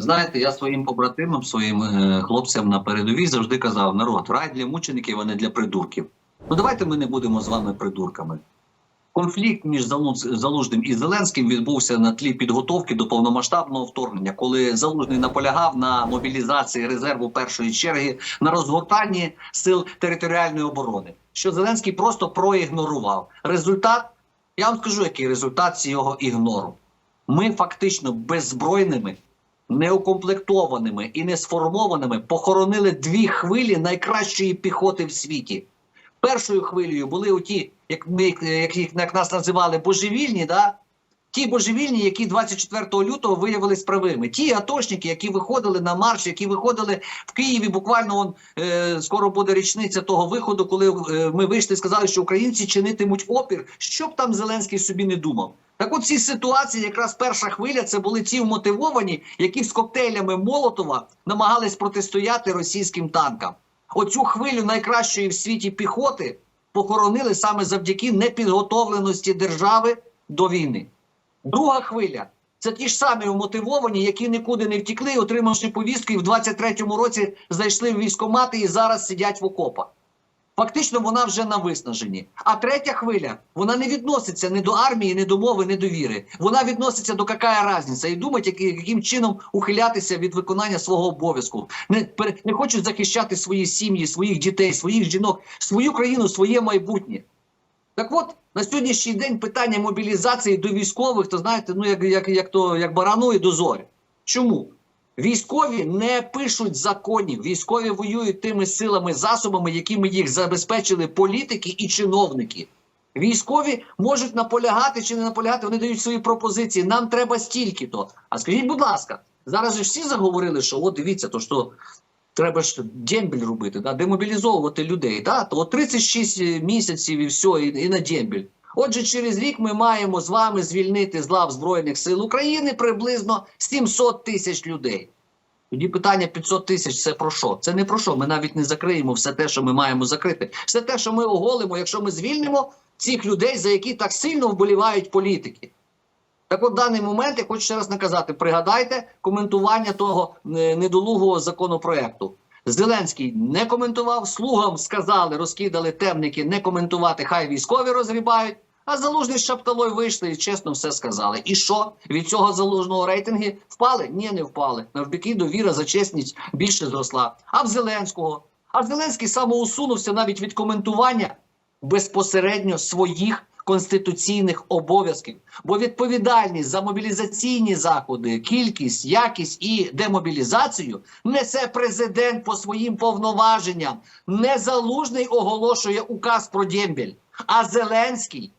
Знаєте, я своїм побратимам, своїм е, хлопцям на передовій завжди казав: народ, рай для мучеників, а не для придурків. Ну давайте ми не будемо з вами придурками. Конфлікт між Залужним і Зеленським відбувся на тлі підготовки до повномасштабного вторгнення, коли Залужний наполягав на мобілізації резерву першої черги на розгортанні сил територіальної оборони, що Зеленський просто проігнорував. Результат, я вам скажу, який результат цього ігнору. Ми фактично беззбройними, неукомплектованими і не сформованими похоронили дві хвилі найкращої піхоти в світі. Першою хвилею були оті, як ми як, їх- як нас називали, божевільні, да? Ті божевільні, які 24 лютого виявились правими. Ті атошники, які виходили на марш, які виходили в Києві. Буквально он, е, скоро буде річниця того виходу, коли е, ми вийшли сказали, що українці чинитимуть опір, що б там Зеленський собі не думав. Так от в цій ситуації якраз перша хвиля це були ті вмотивовані, які з коктейлями Молотова намагались протистояти російським танкам. Оцю хвилю найкращої в світі піхоти похоронили саме завдяки непідготовленості держави до війни. Друга хвиля це ті ж самі вмотивовані, які нікуди не втікли, отримавши повістку, і в 23-му році зайшли в військкомати і зараз сидять в окопах. Фактично вона вже на виснаженні. А третя хвиля вона не відноситься ні до армії, ні до мови, ні до віри. Вона відноситься до яка різниця і думать, яким чином ухилятися від виконання свого обов'язку. Не, не хочуть захищати свої сім'ї, своїх дітей, своїх жінок, свою країну, своє майбутнє. Так от на сьогоднішній день питання мобілізації до військових, то знаєте, ну як, як, як то як барану і до зорі. Чому? Військові не пишуть законів, військові воюють тими силами, засобами, якими їх забезпечили політики і чиновники. Військові можуть наполягати чи не наполягати, вони дають свої пропозиції. Нам треба стільки-то. А скажіть, будь ласка, зараз же всі заговорили, що от дивіться, то що треба ж дембель робити, да, демобілізовувати людей. Да? То от 36 місяців і все, і, і на дембель. Отже, через рік ми маємо з вами звільнити з лав Збройних сил України приблизно 700 тисяч людей. Тоді питання 500 тисяч це про що? Це не про що. Ми навіть не закриємо все те, що ми маємо закрити. Все те, що ми оголимо, якщо ми звільнимо цих людей, за які так сильно вболівають політики. Так от в даний момент я хочу ще раз наказати: пригадайте коментування того е, недолугого законопроекту. Зеленський не коментував, слугам сказали, розкидали темники не коментувати, хай військові розгрібають. А залужний з шапталою вийшли і чесно все сказали. І що від цього залужного рейтинги впали? Ні, не впали. Навпаки, довіра за чесність більше зросла. А в Зеленського? А Зеленський самоусунувся навіть від коментування безпосередньо своїх конституційних обов'язків. Бо відповідальність за мобілізаційні заходи, кількість, якість і демобілізацію несе президент по своїм повноваженням. Не залужний оголошує указ про дембель, а Зеленський.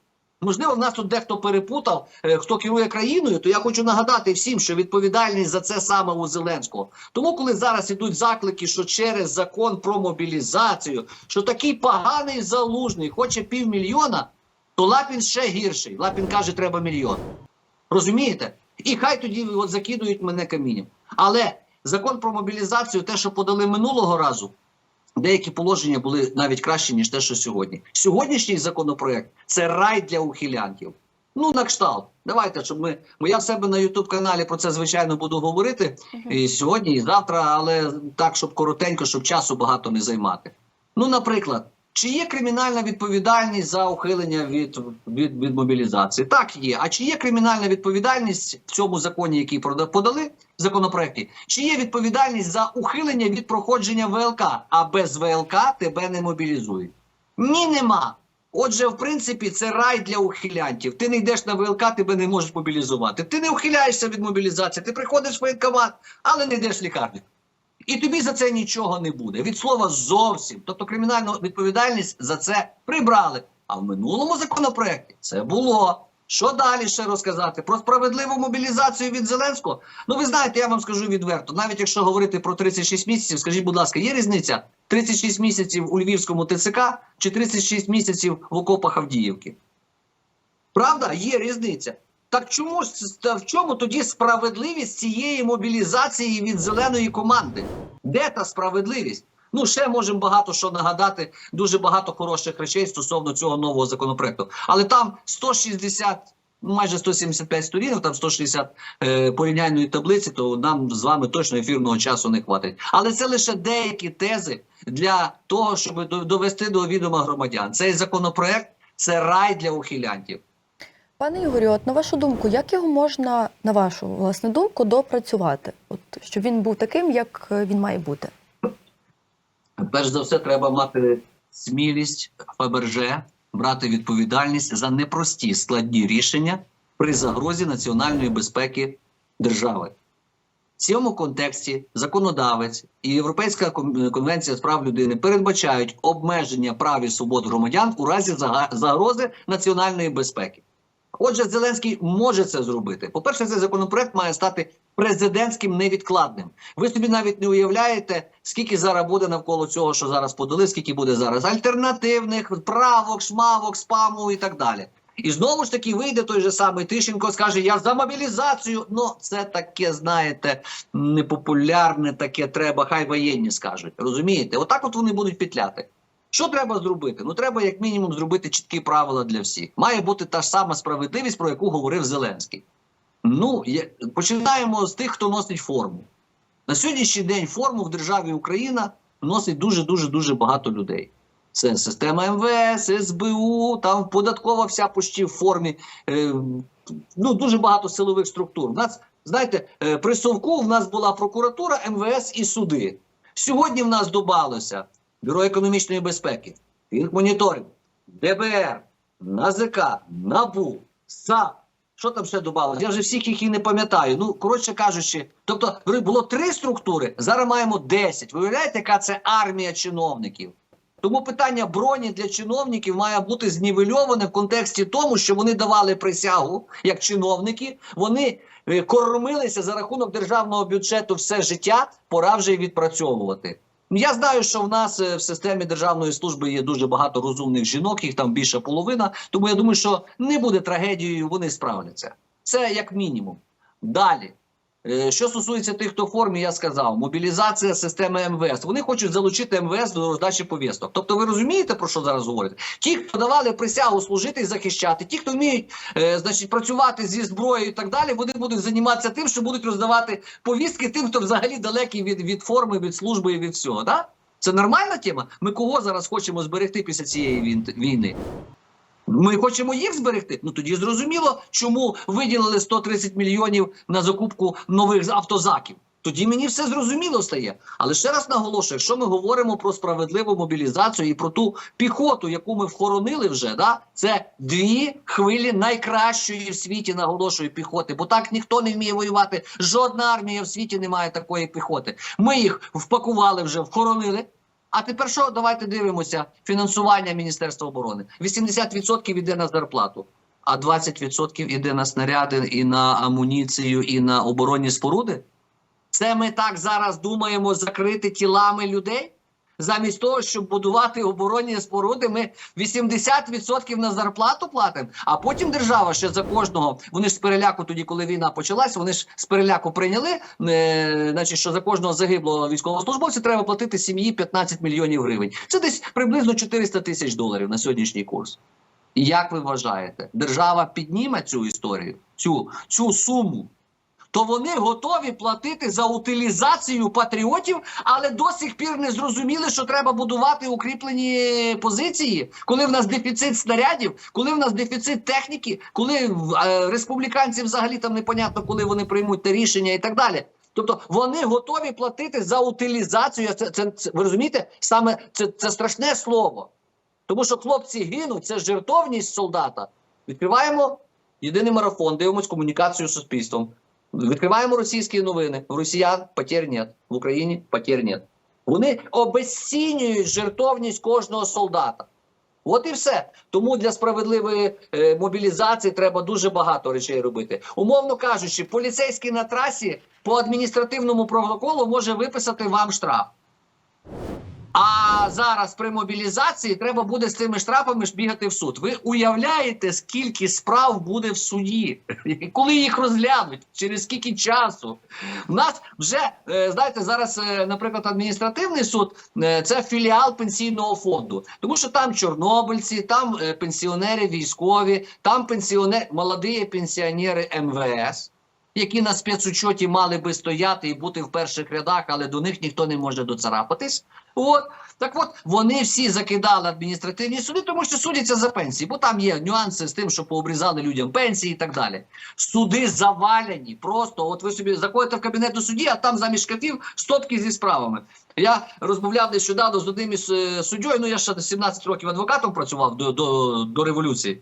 Можливо, в нас тут дехто перепутав, е, хто керує країною, то я хочу нагадати всім, що відповідальність за це саме у Зеленського. Тому, коли зараз ідуть заклики, що через закон про мобілізацію, що такий поганий залужний хоче півмільйона, то Лапін ще гірший. Лапін каже, треба мільйон. Розумієте? І хай тоді от закидують мене камінням. Але закон про мобілізацію, те, що подали минулого разу, деякі положення були навіть кращі, ніж те, що сьогодні. Сьогоднішній законопроект це рай для ухилянтів. Ну, на кшталт. Давайте, щоб ми. Бо я в себе на Ютуб каналі про це звичайно буду говорити і сьогодні, і завтра, але так, щоб коротенько, щоб часу багато не займати. Ну, наприклад, чи є кримінальна відповідальність за ухилення від, від, від мобілізації? Так, є. А чи є кримінальна відповідальність в цьому законі, який подали в законопроекті? Чи є відповідальність за ухилення від проходження ВЛК, а без ВЛК тебе не мобілізують? Ні, нема. Отже, в принципі, це рай для ухилянтів. Ти не йдеш на ВЛК, тебе не можеш мобілізувати. Ти не ухиляєшся від мобілізації, ти приходиш в воєнкомат, але не йдеш в лікарню. І тобі за це нічого не буде. Від слова зовсім. Тобто кримінальну відповідальність за це прибрали. А в минулому законопроекті це було. Що далі ще розказати? Про справедливу мобілізацію від Зеленського? Ну, ви знаєте, я вам скажу відверто. Навіть якщо говорити про 36 місяців, скажіть, будь ласка, є різниця 36 місяців у Львівському ТЦК чи 36 місяців в окопах Авдіївки? Правда, є різниця. Так чому ж в чому тоді справедливість цієї мобілізації від зеленої команди? Де та справедливість? Ну, ще можемо багато що нагадати, дуже багато хороших речей стосовно цього нового законопроекту. Але там 160 ну, майже 175 сторінок, там 160 е, порівняльної таблиці, то нам з вами точно ефірного часу не хватить. Але це лише деякі тези для того, щоб до- довести до відома громадян. Цей законопроект це рай для ухилянтів. Пане Ігорю, от на вашу думку, як його можна, на вашу власне думку, допрацювати? От щоб він був таким, як е, він має бути? Перш за все, треба мати смілість Фаберже брати відповідальність за непрості складні рішення при загрозі національної безпеки держави. В цьому контексті законодавець і Європейська конвенція з прав людини передбачають обмеження прав і свобод громадян у разі загрози національної безпеки. Отже, Зеленський може це зробити. По-перше, цей законопроект має стати президентським невідкладним. Ви собі навіть не уявляєте, скільки зараз буде навколо цього, що зараз подали, скільки буде зараз альтернативних правок, шмавок, спаму і так далі. І знову ж таки вийде той же самий Тищенко, скаже: Я за мобілізацію. Ну, це таке, знаєте, непопулярне, таке треба, хай воєнні скажуть. Розумієте? Отак от вони будуть петляти. Що треба зробити? Ну треба як мінімум зробити чіткі правила для всіх. Має бути та ж сама справедливість, про яку говорив Зеленський. Ну, є, починаємо з тих, хто носить форму. На сьогоднішній день форму в державі Україна носить дуже дуже дуже багато людей. Це система МВС, СБУ, там податкова вся почти в формі. Е, ну, дуже багато силових структур. У нас, знаєте, е, при Совку в нас була прокуратура, МВС і суди. Сьогодні в нас додалося Бюро економічної безпеки, Фінмоніторинг, ДБР, НАЗК, НАБУ, САП. Що там ще додалося? Я вже всіх їх і не пам'ятаю. Ну, коротше кажучи, тобто було три структури, зараз маємо 10. Ви уявляєте, яка це армія чиновників? Тому питання броні для чиновників має бути знівельоване в контексті тому, що вони давали присягу як чиновники, вони е, кормилися за рахунок державного бюджету все життя, пора вже відпрацьовувати. Ну, Я знаю, що в нас е, в системі державної служби є дуже багато розумних жінок, їх там більше половина. Тому я думаю, що не буде трагедією, вони справляться. Це як мінімум. Далі. Е, Що стосується тих, хто в формі, я сказав, мобілізація системи МВС. Вони хочуть залучити МВС до роздачі повісток. Тобто, ви розумієте, про що зараз говорять? Ті, хто давали присягу служити і захищати, ті, хто вміють е, значить, працювати зі зброєю і так далі, вони будуть займатися тим, що будуть роздавати повістки тим, хто взагалі далекий від, від форми, від служби і від всього. Да? Це нормальна тема? Ми кого зараз хочемо зберегти після цієї війни? Ми хочемо їх зберегти. Ну тоді зрозуміло, чому виділили 130 мільйонів на закупку нових автозаків. Тоді мені все зрозуміло стає. Але ще раз наголошую: якщо ми говоримо про справедливу мобілізацію і про ту піхоту, яку ми вхоронили вже, да, це дві хвилі найкращої в світі, наголошую, піхоти. Бо так ніхто не вміє воювати. Жодна армія в світі не має такої піхоти. Ми їх впакували вже, вхоронили. А тепер що? Давайте дивимося. Фінансування Міністерства оборони. 80% йде на зарплату, а 20% йде на снаряди і на амуніцію, і на оборонні споруди. Це ми так зараз думаємо закрити тілами людей. Замість того, щоб будувати оборонні споруди, ми 80% на зарплату платимо, а потім держава ще за кожного. Вони ж з переляку, тоді, коли війна почалась, вони ж з переляку прийняли, е, значить, що за кожного загиблого військовослужбовця треба платити сім'ї 15 мільйонів гривень. Це десь приблизно 400 тисяч доларів на сьогоднішній курс. І як ви вважаєте, держава підніме цю історію, цю, цю суму? То вони готові платити за утилізацію патріотів, але до сих пір не зрозуміли, що треба будувати укріплені позиції, коли в нас дефіцит снарядів, коли в нас дефіцит техніки, коли е, республіканці взагалі там непонятно, коли вони приймуть те рішення і так далі. Тобто вони готові платити за утилізацію. Це, це, це ви розумієте? Саме це, це страшне слово. Тому що хлопці гинуть, це жертовність солдата. Відкриваємо єдиний марафон, дивимось комунікацію з суспільством. Відкриваємо російські новини. В росіян потір нет. В Україні потір нет. Вони обесцінюють жертовність кожного солдата. От і все. Тому для справедливої е, мобілізації треба дуже багато речей робити. Умовно кажучи, поліцейський на трасі по адміністративному протоколу може виписати вам штраф. А зараз при мобілізації треба буде з цими штрафами ж бігати в суд. Ви уявляєте, скільки справ буде в суді? Коли їх розглянуть? Через скільки часу? У нас вже е, знаєте, зараз, е, наприклад, адміністративний суд е, це філіал пенсійного фонду, тому що там чорнобильці, там пенсіонери військові, там пенсіонери, молоді пенсіонери МВС. Які на спецучоті мали би стояти і бути в перших рядах, але до них ніхто не може доцарапатись. От так от вони всі закидали адміністративні суди, тому що судяться за пенсії, бо там є нюанси з тим, що пообрізали людям пенсії і так далі. Суди завалені. Просто от ви собі заходите в кабінет до судді, а там замість шкафів стопки зі справами. Я розмовляв нещодавно з одним із е, суддєю, Ну я ще 17 років адвокатом працював до, до, до революції.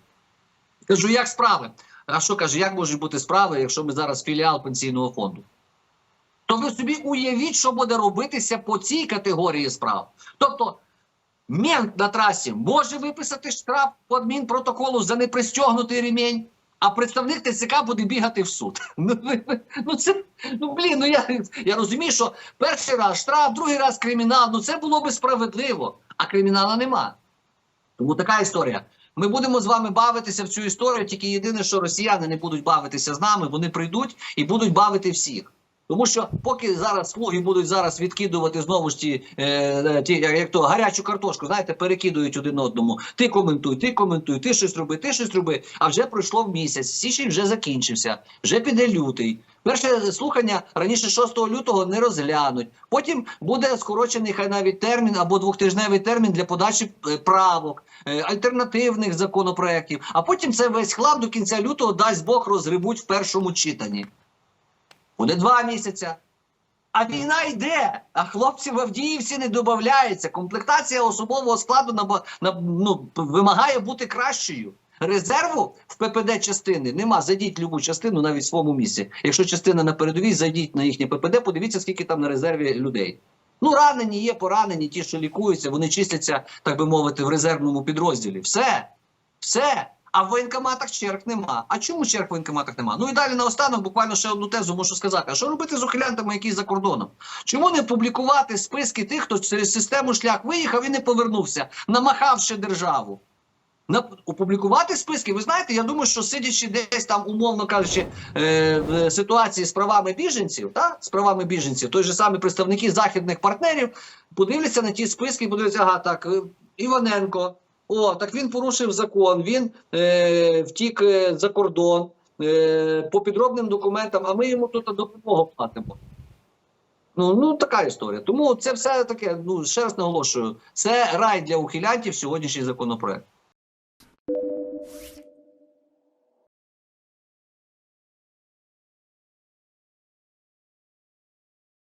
Кажу, як справи? А що каже, як можуть бути справи, якщо ми зараз філіал пенсійного фонду? То ви собі уявіть, що буде робитися по цій категорії справ. Тобто, мент на трасі може виписати штраф по адмінпротоколу за непристягнутий ремінь, а представник ТЦК буде бігати в суд. Ну, ну це ну блін, ну я, я розумію, що перший раз штраф, другий раз кримінал. Ну це було би справедливо, а кримінала нема. Тому така історія. Ми будемо з вами бавитися в цю історію. Тільки єдине, що росіяни не будуть бавитися з нами, вони прийдуть і будуть бавити всіх. Тому що поки зараз слуги будуть зараз відкидувати знову ж ті, е, е, ті як то гарячу картошку, знаєте, перекидують один одному. Ти коментуй, ти коментуй, ти щось роби, ти щось роби. А вже пройшло місяць. Січень вже закінчився, вже піде лютий. Перше слухання раніше 6 лютого не розглянуть. Потім буде скорочений хай навіть термін або двохтижневий термін для подачі е, правок, е, альтернативних законопроєктів. А потім це весь хлам до кінця лютого дасть Бог розгребуть в першому читанні. Буде два місяця. А війна йде, а хлопці в Авдіївці не додається. Комплектація особового складу на, на, ну, вимагає бути кращою. Резерву в ППД частини нема. Зайдіть любу частину навіть в своєму місці. Якщо частина на передовій, зайдіть на їхнє ППД, подивіться, скільки там на резерві людей. Ну, ранені є, поранені, ті, що лікуються, вони числяться, так би мовити, в резервному підрозділі. Все. Все. А в воєнкоматах черг нема. А чому черг в воєнкоматах нема? Ну і далі наостанок буквально ще одну тезу можу сказати. А що робити з ухилянтами, які за кордоном? Чому не публікувати списки тих, хто через систему шлях виїхав і не повернувся, намахавши державу? На опублікувати списки. Ви знаєте, я думаю, що сидячи десь там, умовно кажучи, е, в ситуації з правами біженців, та з правами біженців, той же самий представники західних партнерів подивляться на ті списки, і подивляться, ага, так е, Іваненко. О, так він порушив закон, він е, втік е, за кордон е, по підробним документам, а ми йому тут допомогу платимо. Ну, ну така історія. Тому це все таке, ну ще раз наголошую, це рай для ухилянтів сьогоднішній законопроект.